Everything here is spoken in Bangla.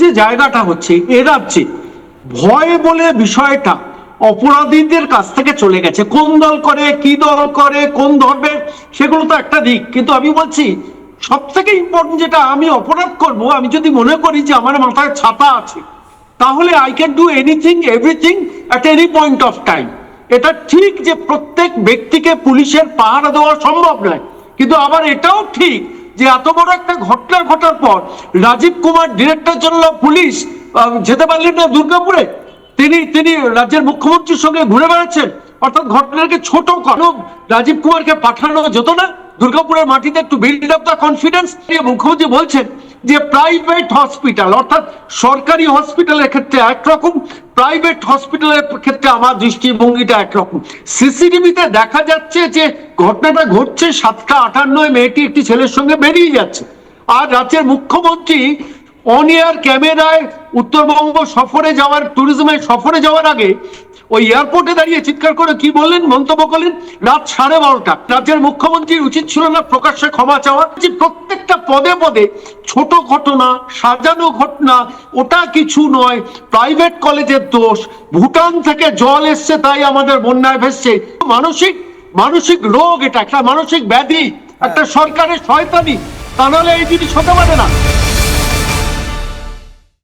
যে জায়গাটা হচ্ছে, এ রাজ্যে ভয় বলে বিষয়টা অপরাধীদের কাছ থেকে চলে গেছে। কোন দল করে, কি দল করে, কোন ধর্মের, সেগুলো তো একটা দিক। কিন্তু আমি বলছি সব থেকে ইম্পর্টেন্ট যেটা আমি অপরাধ করব, আমি যদি মনে করি যে আমার মাথায় ছাতা আছে, তাহলে I can do anything everything at any point of time এটা ঠিক যে প্রত্যেক ব্যক্তিকে পুলিশের পাহারা দেওয়া সম্ভব নয়, কিন্তু আবার এটাও ঠিক যে এত বড় একটা ঘটনা ঘটার পর Rajiv Kumar director general police যেতে পারলেন না দুর্গাপুরে। তিনি তিনি রাজ্যের মুখ্যমন্ত্রীর সঙ্গে ঘুরে বেড়াচ্ছেন। অর্থাৎ ঘটনাকে ছোট কেন রাজীব কুমারকে পাঠানো যেত না। দুর্গাপুরের মাটিতে একটু বিল্ড আপ দ্য কনফিডেন্স মুখ্যমন্ত্রী বলছেন যে প্রাইভেট হসপিটাল অর্থাৎ সরকারি হসপিটালের ক্ষেত্রে একরকম প্রাইভেট হসপিটালের ক্ষেত্রে আমার দৃষ্টিভঙ্গিটা একরকম। সিসিটিভিতে দেখা যাচ্ছে যে ঘটনাটা ঘটছে সাতটা আটান্নয় মেয়েটি একটি ছেলের সঙ্গে বেরিয়ে যাচ্ছে। আর রাজ্যের মুখ্যমন্ত্রী অন এয়ার ক্যামেরায় উত্তরবঙ্গ সফরে যাওয়ার ট্যুরিজমের সফরে যাওয়ার আগে ওই এয়ারপোর্টে দাঁড়িয়ে চিৎকার করে কি বললেন? মন্তব্য করলেন, রাত সাড়ে বারোটা। রাজ্যের মুখ্যমন্ত্রীর উচিত ছিল না প্রকাশ্যে ক্ষমা চাওয়া। যে প্রত্যেকটা পদে পদে ছোট ঘটনা সাজানো ঘটনা ওটা কিছু নয় প্রাইভেট কলেজের দোষ ভুটান থেকে জল এসছে তাই আমাদের বন্যায় ভেসছে। মানসিক মানসিক রোগ এটা একটা মানসিক ব্যাধি একটা সরকারের শয়তানি তা নাহলে এই জিনিস হতে পারে না।